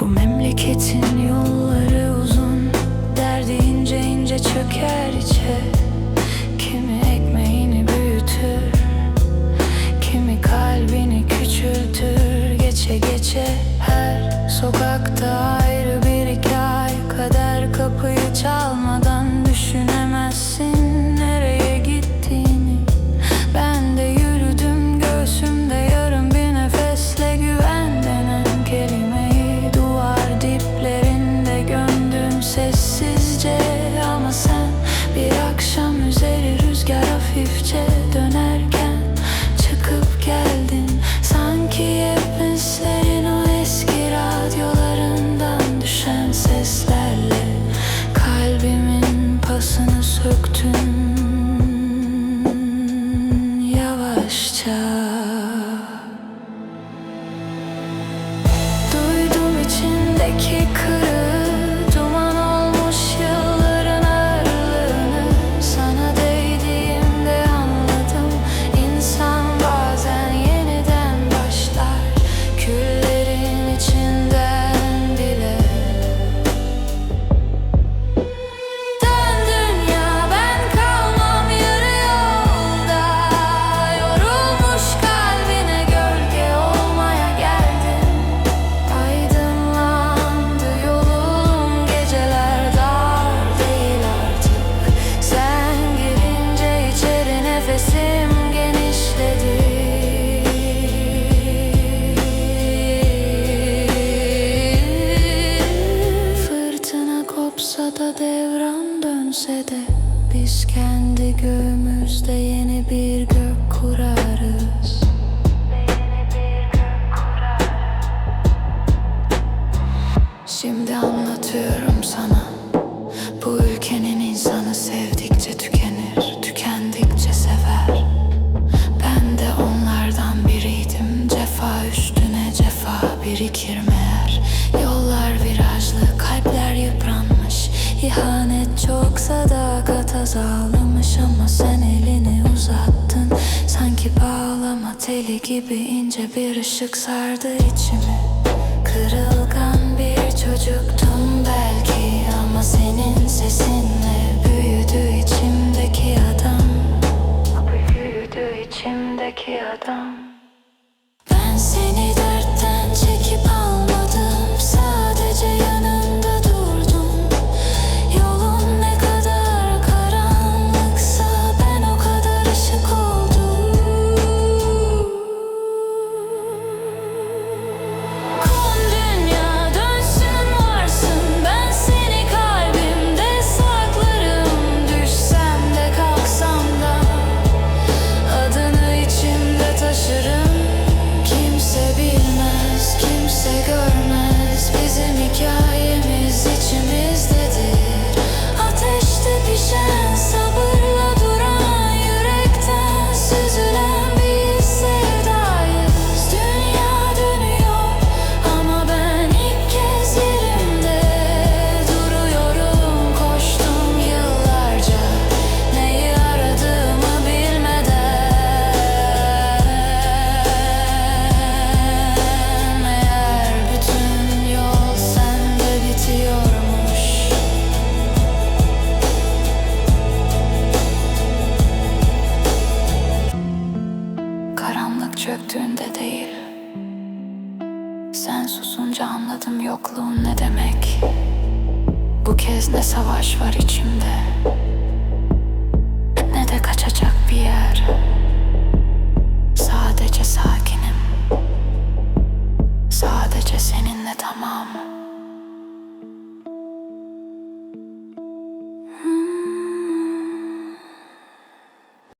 Bu memleketin yolları uzun Derdi ince ince çöker içe. Kimi ekmeğini büyütür Kimi kalbini küçültür. Geçe geçe her sokakta ayrı bir hikaye. Kader kapıyı çalmadan çevren dönse de Biz kendi göğümüzde yeni bir gök kurarız. Şimdi anlatıyorum sana. Bu ülkenin insanı sevdikçe tükenir Tükendikçe sever. Ben de onlardan biriydim. Cefa üstüne cefa birikir meğer. Yollar virajlı kalpler yıpranmış. İhanet Parmak teli gibi ince bir ışık sardı içimi. Kırılgan bir çocuktum belki ama senin sesin yerinde değil. Sen susunca anladım yokluğun ne demek. Bu kez ne savaş var içimde Ne de kaçacak bir yer. Sadece sakinim. Sadece seninle tamam.